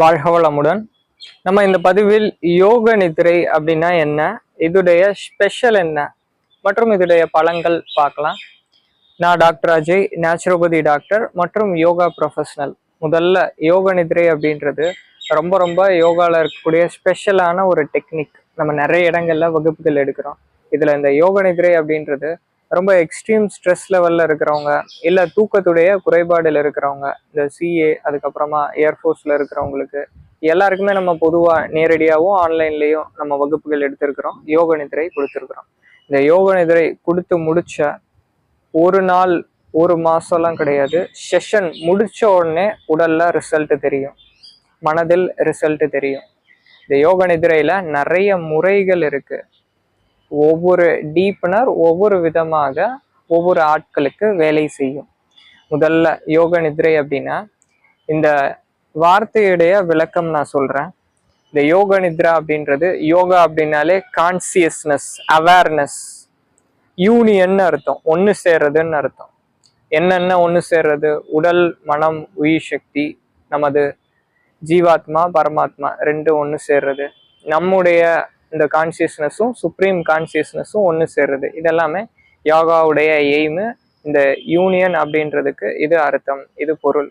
வாழ்க வளமுடன். நம்ம இந்த பதிவில் யோக நிதிரை அப்படின்னா என்ன? இதுடைய ஸ்பெஷல் என்ன? மற்றும் இதுடைய பலங்கள் பார்க்கலாம். நான் டாக்டர் அஜய் நேச்சுரோபதி டாக்டர் மற்றும் யோகா ப்ரொஃபஷனல் முதல்ல யோக நிதிரை அப்படின்றது ரொம்ப ரொம்ப யோகாவில் இருக்கக்கூடிய ஸ்பெஷலான ஒரு டெக்னிக் நம்ம நிறைய இடங்கள்ல வகுப்புகள் எடுக்கிறோம். இதில் இந்த யோக நிதிரை அப்படின்றது ரொம்ப எக்ஸ்ட்ரீம் ஸ்ட்ரெஸ் லெவலில் இருக்கிறவங்க இல்லை தூக்கத்துடைய குறைபாடில் இருக்கிறவங்க இந்த சிஏ அதுக்கப்புறமா ஏர்ஃபோர்ஸில் இருக்கிறவங்களுக்கு எல்லாருக்குமே நம்ம பொதுவாக நேரடியாகவும் ஆன்லைன்லேயும் நம்ம வகுப்புகள் எடுத்திருக்கிறோம் யோக நிதிரை கொடுத்துருக்குறோம். இந்த யோக நிதிரை கொடுத்து முடித்த ஒரு நாள் ஒரு மாதம்லாம் கிடையாது செஷன் முடிச்ச உடனே உடலில் ரிசல்ட்டு தெரியும். மனதில் ரிசல்ட்டு தெரியும். இந்த யோக நிதிரையில் நிறைய முறைகள் இருக்குது ஒவ்வொரு டீப்னர் ஒவ்வொரு விதமாக ஒவ்வொரு ஆட்களுக்கு வேலை செய்யும். முதல்ல யோக நிதிரை அப்படின்னா இந்த வார்த்தையுடைய விளக்கம் நான் சொல்றேன். இந்த யோக நித்ரா அப்படின்றது யோகா அப்படின்னாலே கான்சியஸ்னஸ் அவேர்னஸ் யூனியன் அர்த்தம் ஒன்று சேர்றதுன்னு அர்த்தம். என்னென்ன ஒன்று சேர்றது? உடல் மனம் உயிர் சக்தி நமது ஜீவாத்மா பரமாத்மா ரெண்டும் ஒன்று சேர்றது. நம்முடைய இந்த கான்சியஸ்னஸும் சுப்ரீம் கான்சியஸ்னஸும் ஒன்று சேருது இதெல்லாமே யோகாவுடைய எய்மு இந்த யூனியன் அப்படின்றதுக்கு இது அர்த்தம் இது பொருள்.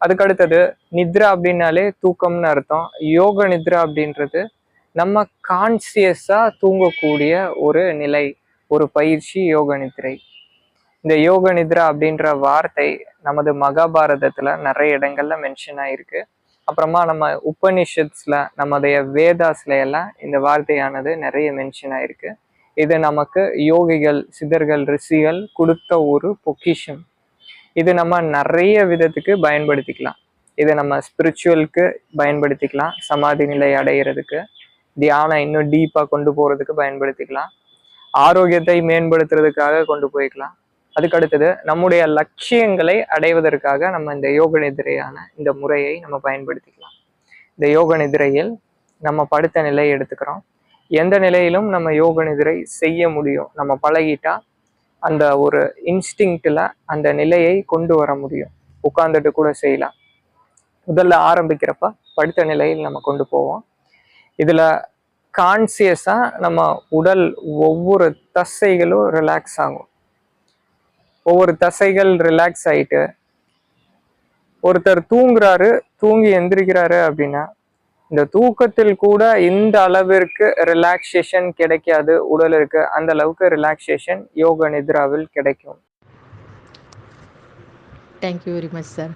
அதுக்கு அடுத்தது நித்ரா அப்படின்னாலே தூக்கம்னு அர்த்தம். யோக நித்ரா அப்படின்றது நம்ம கான்சியஸாக தூங்கக்கூடிய ஒரு நிலை ஒரு பயிற்சி யோக நித்ரை. இந்த யோக நித்ரா அப்படின்ற வார்த்தை நமது மகாபாரதத்தில் நிறைய இடங்கள்ல மென்ஷன் ஆயிருக்கு. அப்புறமா நம்ம உபனிஷத்ஸ்ல நம்முடைய வேதாஸ்ல எல்லாம் இந்த வார்த்தையானது நிறைய மென்ஷன் ஆயிருக்கு. இது நமக்கு யோகிகள் சிதர்கள் ரிஷிகள் கொடுத்த ஒரு பொக்கிஷம். இது நம்ம நிறைய விதத்துக்கு பயன்படுத்திக்கலாம். இதை நம்ம ஸ்பிரிச்சுவலுக்கு பயன்படுத்திக்கலாம் சமாதி நிலை அடையிறதுக்கு தியானம் இன்னும் டீப்பா கொண்டு போறதுக்கு பயன்படுத்திக்கலாம். ஆரோக்கியத்தை மேம்படுத்துறதுக்காக கொண்டு போய்க்கலாம். அதுக்கு அடுத்தது நம்முடைய லட்சியங்களை அடைவதற்காக நம்ம இந்த யோக நிதிரையான இந்த முறையை நம்ம பயன்படுத்திக்கலாம். இந்த யோக நிதிரையில் நம்ம படுத்த நிலையை எடுத்துக்கிறோம். எந்த நிலையிலும் நம்ம யோக நிதிரை செய்ய முடியும். நம்ம பழகிட்டா அந்த ஒரு இன்ஸ்டிங்க்டில் அந்த நிலையை கொண்டு வர முடியும். உட்கார்ந்துட்டு கூட செய்யலாம். முதல்ல ஆரம்பிக்கிறப்ப படுத்த நிலையில் நம்ம கொண்டு போவோம். இதில் கான்சியஸாக நம்ம உடல் ஒவ்வொரு தசைகளும் ரிலாக்ஸ் ஆகும். ஒவ்வொரு தசைகள் ரிலாக்ஸ் ஆயிட்டு ஒருத்தர் தூங்குறாரு தூங்கி எந்திரிக்கிறாரு அப்படின்னா இந்த தூக்கத்தில் கூட இந்த அளவிற்கு ரிலாக்ஸேஷன் கிடைக்காது உடலிற்கு அந்த அளவுக்கு ரிலாக்ஸேஷன் யோக நித்ராவில் கிடைக்கும். Thank you very much sir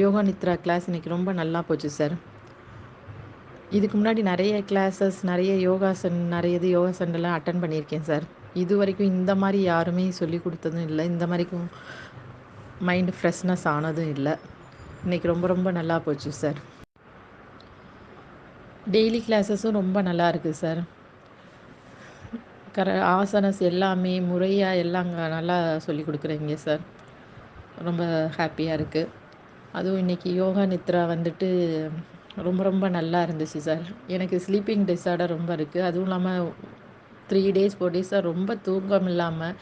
yoga nidra class இன்னைக்கு ரொம்ப நல்லா போச்சு சார் இதுக்கு முன்னாடி நிறைய கிளாஸஸ் நிறைய யோகாசன் நிறைய இது யோகாசன்லாம் அட்டன் பண்ணியிருக்கேன் சார் இது வரைக்கும் இந்த மாதிரி யாருமே சொல்லி கொடுத்ததும் இல்லை. இந்த மாதிரிக்கும் மைண்ட் ஃப்ரெஷ்னஸ் ஆனதும் இல்லை. இன்னைக்கு ரொம்ப ரொம்ப நல்லா போச்சு சார் டெய்லி கிளாஸஸும் ரொம்ப நல்லா இருக்குது சார் கர ஆசனஸ் எல்லாமே முறையாக எல்லாம் அங்கே நல்லா சொல்லி கொடுக்குறீங்க சார் ரொம்ப ஹாப்பியாக இருக்குது அதுவும் இன்றைக்கி யோகா நித்ரா வந்துட்டு ரொம்ப ரொம்ப நல்லா இருந்துச்சு சார் எனக்கு ஸ்லீப்பிங் டிஸார்டர் ரொம்ப இருக்குது அதுவும் இல்லாமல் த்ரீ டேஸ் ஃபோர் டேஸாக ரொம்ப தூக்கம் இல்லாமல்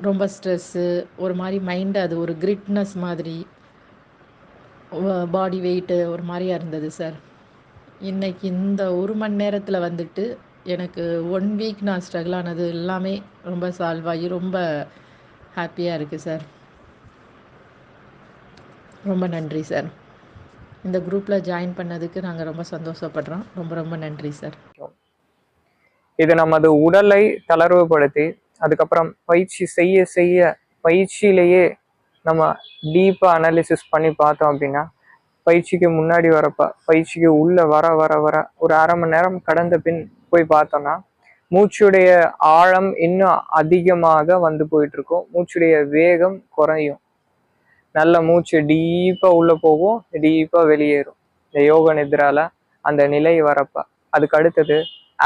ரொம்ப ஸ்ட்ரெஸ்ஸு ஒரு மாதிரி மைண்டு அது ஒரு கிரிட்னஸ் மாதிரி பாடி வெயிட்டு ஒரு மாதிரியா இருந்தது சார் இன்றைக்கி இந்த ஒரு மணி நேரத்தில் வந்துட்டு எனக்கு ஒன் வீக் நான் ஸ்ட்ரகிள் ஆனது எல்லாமே ரொம்ப சால்வ் ஆகி ரொம்ப ஹாப்பியாக இருக்குது சார் ரொம்ப நன்றி சார் இந்த குரூப்பில் ஜாயின் பண்ணதுக்கு நாங்கள் ரொம்ப சந்தோஷப்படுறோம். ரொம்ப ரொம்ப நன்றி சார் இது நமது உடலை தளர்வுபடுத்தி அதுக்கப்புறம் பயிற்சி செய்ய செய்ய பயிற்சியிலேயே நம்ம டீப்பாக அனாலிசிஸ் பண்ணி பார்த்தோம் அப்படின்னா பயிற்சிக்கு முன்னாடி வரப்ப பயிற்சிக்கு உள்ளே வர வர வர ஒரு அரை மணி நேரம் கடந்த பின் போய் பார்த்தோம்னா மூச்சுடைய ஆழம் இன்னும் அதிகமாக வந்து போயிட்டு இருக்கும் மூச்சுடைய வேகம் குறையும். நல்ல மூச்சு டீப்பாக உள்ளே போகும் டீப்பாக வெளியேறும். இந்த யோக நிதிரால அந்த நிலை வரப்ப. அதுக்கு அடுத்தது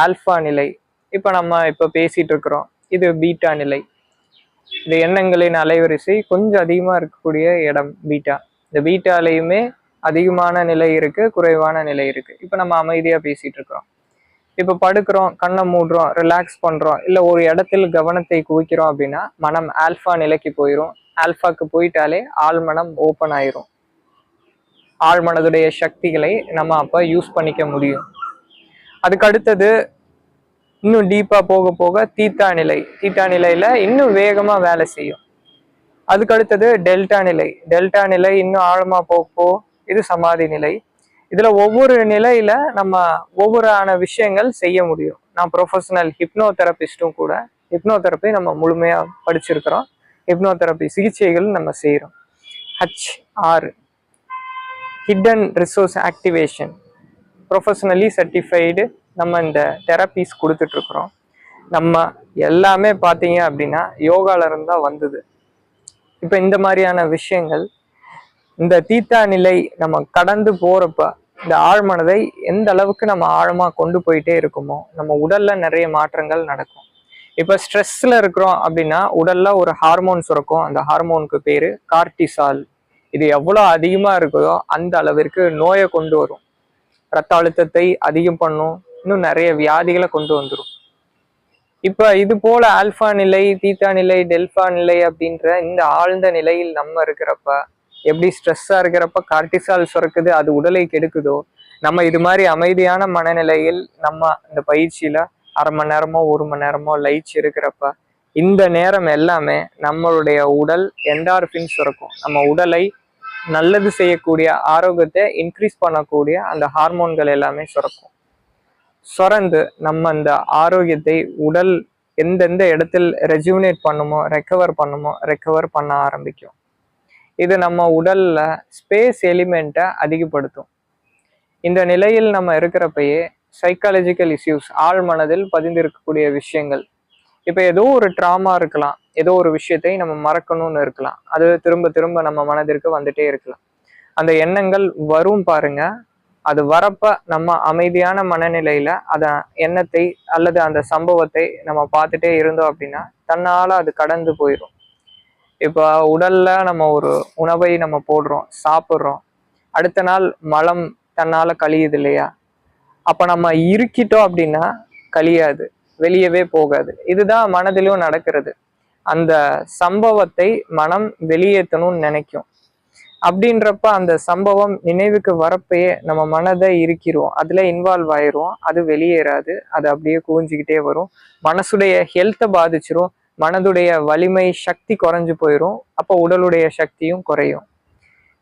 ஆல்ஃபா நிலை. இப்போ நம்ம இப்போ பேசிகிட்டு இருக்கிறோம் இது பீட்டா நிலை. இந்த எண்ணங்களின் அலைவரிசை கொஞ்சம் அதிகமாக இருக்கக்கூடிய இடம் பீட்டா. இந்த பீட்டாலையுமே அதிகமான நிலை இருக்குது குறைவான நிலை இருக்குது இப்போ நம்ம அமைதியாக பேசிகிட்டு இருக்கிறோம் இப்போ படுக்கிறோம் கண்ணை மூடுறோம் ரிலாக்ஸ் பண்ணுறோம் இல்லை ஒரு இடத்தில் கவனத்தை குவிக்கிறோம் அப்படின்னா மனம் ஆல்ஃபா நிலைக்கு போயிடும் ஆல்ஃபாக்கு போயிட்டாலே ஆழ்மனம் ஓப்பன் ஆயிரும். ஆழ்மனதுடைய சக்திகளை நம்ம அப்போ யூஸ் பண்ணிக்க முடியும். அதுக்கு அடுத்தது இன்னும் டீப்பாக போக போக தீட்டா நிலை. தீட்டா நிலையில் இன்னும் வேகமாக வேலை செய்யும். அதுக்கு அடுத்தது டெல்டா நிலை. டெல்டா நிலை இன்னும் ஆழமாக போக போக இது சமாதி நிலை. இதில் ஒவ்வொரு நிலையில் நம்ம ஒவ்வொரு ஆன விஷயங்கள் செய்ய முடியும். நான் ப்ரொஃபஷனல் ஹிப்னோ தெரப்பிஸ்ட்டும் கூட ஹிப்னோ தெரப்பி நம்ம முழுமையாக படிச்சிருக்கிறோம். ஹிப்னோ தெரப்பி சிகிச்சைகள் நம்ம செய்கிறோம் H R hidden resource activation professionally certified நம்ம இந்த தெரப்பீஸ் கொடுத்துட்ருக்குறோம். நம்ம எல்லாமே பார்த்தீங்க அப்படின்னா யோகால இருந்தா வந்தது. இப்போ இந்த மாதிரியான விஷயங்கள் இந்த தீத்தா நிலை நம்ம கடந்து போறப்ப இந்த ஆழ்மனதை எந்த அளவுக்கு நம்ம ஆழமா கொண்டு போயிட்டே இருக்குமோ நம்ம உடல்ல நிறைய மாற்றங்கள் நடக்கும். இப்போ ஸ்ட்ரெஸ்ல இருக்கிறோம் அப்படின்னா உடல்ல ஒரு ஹார்மோன் சுரக்கும். அந்த ஹார்மோனுக்கு பேரு கார்டிசால். இது எவ்வளோ அதிகமா இருக்குதோ அந்த அளவிற்கு நோயை கொண்டு வரும். ரத்த அழுத்தத்தை அதிகம் பண்ணும். இன்னும் நிறைய வியாதிகளை கொண்டு வந்துடும் இப்போ இது போல ஆல்பா நிலை தீட்டா நிலை டெல்பா நிலை அப்படின்ற இந்த ஆழ்ந்த நிலையில் நம்ம இருக்கிறப்ப எப்படி ஸ்ட்ரெஸ்ஸா இருக்கிறப்ப கார்டிசால் சுரக்குது அது உடலை கெடுக்குதோ நம்ம இது மாதிரி அமைதியான மனநிலையில் நம்ம இந்த பயிற்சியில அரை மணி நேரமோ ஒரு மணி நேரமோ லைச்சு இருக்கிறப்ப இந்த நேரம் எல்லாமே நம்மளுடைய உடல் என்டார்பின் சுரக்கும். நம்ம உடலை நல்லது செய்யக்கூடிய ஆரோக்கியத்தை இன்க்ரீஸ் பண்ணக்கூடிய அந்த ஹார்மோன்கள் எல்லாமே சுரக்கும். சுரந்து நம்ம அந்த ஆரோக்கியத்தை உடல் எந்தெந்த இடத்தில் ரெஜுவினேட் பண்ணுமோ ரெக்கவர் பண்ணுமோ ரெக்கவர் பண்ண ஆரம்பிக்கும். இது நம்ம உடல்ல ஸ்பேஸ் எலிமெண்ட்டை அதிகப்படுத்தும். இந்த நிலையில் நம்ம இருக்கிறப்பயே சைக்காலஜிக்கல் இஷ்யூஸ் ஆழ் மனதில் பதிந்திருக்கக்கூடிய விஷயங்கள். இப்போ ஏதோ ஒரு ட்ராமா இருக்கலாம் ஏதோ ஒரு விஷயத்தை நம்ம மறக்கணும்னு இருக்கலாம். அது திரும்ப திரும்ப நம்ம மனதிற்கு வந்துட்டே இருக்கலாம். அந்த எண்ணங்கள் வரும் பாருங்க. அது வரப்ப நம்ம அமைதியான மனநிலையில அத எண்ணத்தை அல்லது அந்த சம்பவத்தை நம்ம பார்த்துட்டே இருந்தோம் அப்படின்னா தன்னால அது கடந்து போயிடும் இப்போ உடல்ல நம்ம ஒரு உணவை நம்ம போடுறோம் சாப்பிட்றோம். அடுத்த நாள் மலம் தன்னால கழியுது இல்லையா? அப்ப நம்ம இருக்கிட்டோம் அப்படின்னா கழியாது வெளியவே போகாது. இதுதான் மனதிலும் நடக்கிறது. அந்த சம்பவத்தை மனம் வெளியேற்றணும்னு நினைக்கும். அப்படின்றப்ப அந்த சம்பவம் நினைவுக்கு வரப்பயே நம்ம மனதை இருக்கிறோம் அதில் இன்வால்வ் ஆயிரும். அது வெளியேறாது. அது அப்படியே குவிஞ்சிக்கிட்டே வரும். மனசுடைய ஹெல்த்தை பாதிச்சிரும். மனதுடைய வலிமை சக்தி குறைஞ்சு போயிடும் அப்போ உடலுடைய சக்தியும் குறையும்.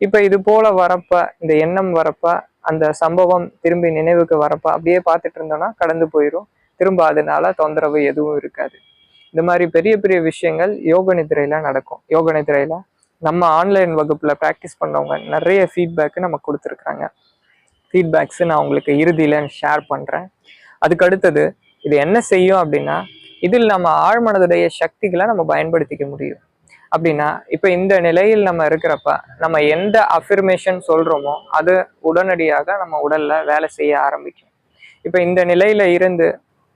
இப்போ இது போல வரப்ப இந்த எண்ணம் வரப்ப அந்த சம்பவம் திரும்பி நினைவுக்கு வரப்ப அப்படியே பார்த்துட்டு இருந்தோம்னா கடந்து போயிடும் திரும்ப அதனால தொந்தரவு எதுவும் இருக்காது. இந்த மாதிரி பெரிய பெரிய விஷயங்கள் யோக நிதிரையில நடக்கும். யோக நிதிரையில நம்ம ஆன்லைன் வகுப்பில் ப்ராக்டிஸ் பண்ணவங்க நிறைய ஃபீட்பேக்கு நமக்கு கொடுத்துருக்குறாங்க. ஃபீட்பேக்ஸு நான் உங்களுக்கு இறுதியில் ஷேர் பண்ணுறேன் அதுக்கு அடுத்தது இது என்ன செய்யும் அப்படின்னா இதில் நம்ம ஆழ்மனதுடைய சக்திகளை நம்ம பயன்படுத்திக்க முடியும். அப்படின்னா இப்போ இந்த நிலையில் நம்ம இருக்கிறப்ப நம்ம எந்த அஃபிர்மேஷன் சொல்கிறோமோ அது உடனடியாக நம்ம உடலில் வேலை செய்ய ஆரம்பிக்கும். இப்போ இந்த நிலையில் இருந்து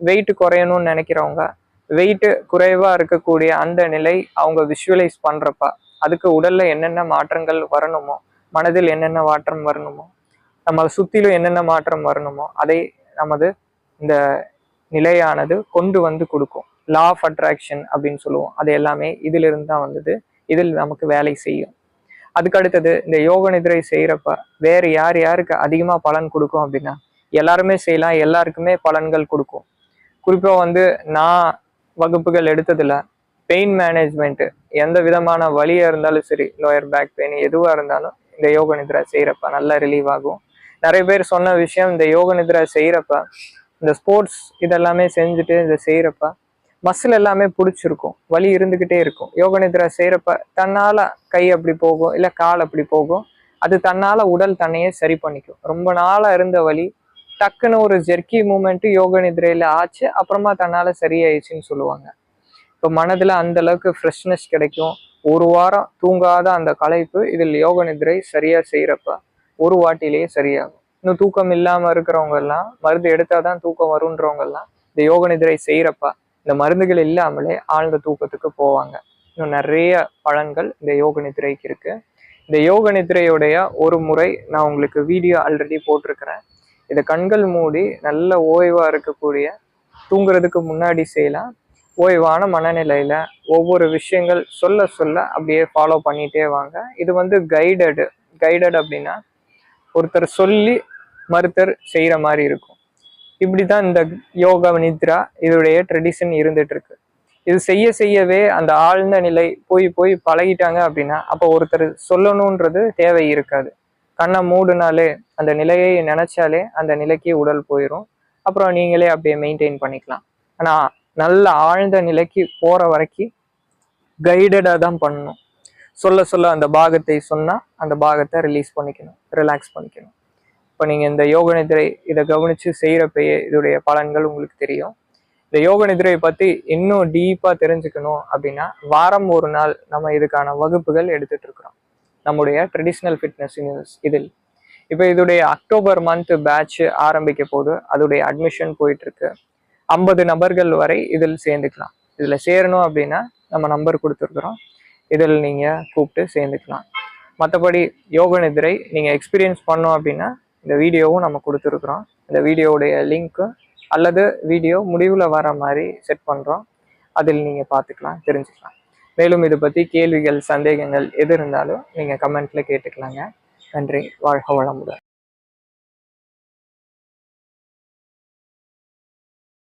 வெயிட் குறையணும்னு நினைக்கிறவங்க வெயிட்டு குறைவாக இருக்கக்கூடிய அந்த நிலை அவங்க விஷுவலைஸ் பண்ணுறப்ப அதுக்கு உடல்ல என்னென்ன மாற்றங்கள் வரணுமோ மனதில் என்னென்ன மாற்றம் வரணுமோ நம்ம சுத்திலும் என்னென்ன மாற்றம் வரணுமோ அதை நமது இந்த நிலையானது கொண்டு வந்து கொடுக்கும். லா ஆஃப் அட்ராக்ஷன் அப்படின்னு சொல்லுவோம். அது எல்லாமே இதிலிருந்து தான் வந்தது. இதில் நமக்கு வேலை செய்யும். அதுக்கு அடுத்தது இந்த யோக நிதிரை செய்யறப்ப வேற யார் யாருக்கு அதிகமா பலன் கொடுக்கும் அப்படின்னா எல்லாருமே செய்யலாம். எல்லாருக்குமே பலன்கள் கொடுக்கும். குறிப்பாக வந்து நான் வகுப்புகள் எடுத்ததுல பெயின் மேனேஜ்மெண்ட்டு எந்த விதமான வழியாக இருந்தாலும் சரி லோயர் பேக் பெயின் எதுவாக இருந்தாலும் இந்த யோக நிதிரா செய்கிறப்ப நல்லா ரிலீவ் ஆகும். நிறைய பேர் சொன்ன விஷயம் இந்த யோக நிதிரா செய்கிறப்ப இந்த ஸ்போர்ட்ஸ் இதெல்லாமே செஞ்சுட்டு இதை செய்யறப்ப மசில் எல்லாமே பிடிச்சிருக்கும். வலி இருந்துக்கிட்டே இருக்கும். யோக நிதிரா செய்கிறப்ப தன்னால் கை அப்படி போகும் இல்லை கால் அப்படி போகும். அது தன்னால் உடல் தன்னையே சரி பண்ணிக்கும். ரொம்ப நாளாக இருந்த வலி டக்குன்னு ஒரு ஜெர்க்கி மூமெண்ட்டு யோக நிதிரையில் ஆச்சு அப்புறமா தன்னால் சரியாயிடுச்சுன்னு சொல்லுவாங்க. இப்போ மனதுல அந்த அளவுக்கு ஃப்ரெஷ்னஸ் கிடைக்கும். ஒரு வாரம் தூங்காத அந்த களைப்பு இதில் யோக நிதிரை சரியா செய்யறப்ப ஒரு வாட்டிலேயே சரியாகும். இன்னும் தூக்கம் இல்லாமல் இருக்கிறவங்க எல்லாம் மருந்து எடுத்தாதான் தூக்கம் வருன்றவங்க எல்லாம் இந்த யோக நிதிரை செய்யறப்ப இந்த மருந்துகள் இல்லாமலே ஆழ்ந்த தூக்கத்துக்கு போவாங்க. இன்னும் நிறைய பலன்கள் இந்த யோக நிதிரைக்கு இருக்கு. இந்த யோக நிதிரையுடைய ஒரு முறை நான் உங்களுக்கு வீடியோ ஆல்ரெடி போட்டிருக்கிறேன். இதை கண்கள் மூடி நல்ல ஓய்வாக இருக்கக்கூடிய தூங்குறதுக்கு முன்னாடி செய்யலாம். ஓய்வான மனநிலையில் ஒவ்வொரு விஷயங்கள் சொல்ல சொல்ல அப்படியே ஃபாலோ பண்ணிகிட்டே வாங்க. இது வந்து கைடடு கைடட் அப்படின்னா ஒருத்தர் சொல்லி மறுத்தர் செய்கிற மாதிரி இருக்கும். இப்படி தான் இந்த யோகா நித்ரா இதோடைய ட்ரெடிஷன் இருந்துட்டு இருக்கு இது செய்ய செய்யவே அந்த ஆழ்ந்த நிலை போய் போய் பழகிட்டாங்க அப்படின்னா அப்போ ஒருத்தர் சொல்லணுன்றது தேவை இருக்காது. கண்ணை மூடுனாலே அந்த நிலையை நினைச்சாலே அந்த நிலைக்கு உடல் போயிடும் அப்புறம் நீங்களே அப்படியே மெயின்டைன் பண்ணிக்கலாம். ஆனால் நல்ல ஆழ்ந்த நிலைக்கு போற வரைக்கும் கைடடாக தான் பண்ணணும். சொல்ல சொல்ல அந்த பாகத்தை சொன்னால் அந்த பாகத்தை ரிலீஸ் பண்ணிக்கணும் ரிலாக்ஸ் பண்ணிக்கணும். இப்போ நீங்கள் இந்த யோக நிதிரை இதை கவனித்து செய்கிறப்பயே இதோடைய பலன்கள் உங்களுக்கு தெரியும். இந்த யோக நிதிரையை பற்றி இன்னும் டீப்பாக தெரிஞ்சுக்கணும் அப்படின்னா வாரம் ஒரு நாள் நம்ம இதுக்கான வகுப்புகள் எடுத்துகிட்டு இருக்கிறோம். நம்முடைய ட்ரெடிஷ்னல் ஃபிட்னஸ் யூனிவர்ஸ் இதில். இப்போ இதோடைய அக்டோபர் மந்த் பேட்ச் ஆரம்பிக்க போது அதோடைய அட்மிஷன் போயிட்டுருக்கு ஐம்பது நபர்கள் வரை இதில் சேர்ந்துக்கலாம். இதில் சேரணும் அப்படின்னா நம்ம நம்பர் கொடுத்துருக்குறோம். இதில் நீங்கள் கூப்பிட்டு சேர்ந்துக்கலாம். மற்றபடி யோக நிதிரை நீங்கள் எக்ஸ்பீரியன்ஸ் பண்ணோம் அப்படின்னா இந்த வீடியோவும் நம்ம கொடுத்துருக்குறோம். இந்த வீடியோவுடைய லிங்க்கு அல்லது வீடியோ முடிவில் வர மாதிரி செட் பண்ணுறோம் அதில் நீங்கள் பார்த்துக்கலாம் தெரிஞ்சுக்கலாம். மேலும் இது பற்றி கேள்விகள் சந்தேகங்கள் எது இருந்தாலும் நீங்கள் கமெண்ட்டில் கேட்டுக்கலாங்க. நன்றி வாழ்க வளமுடன்.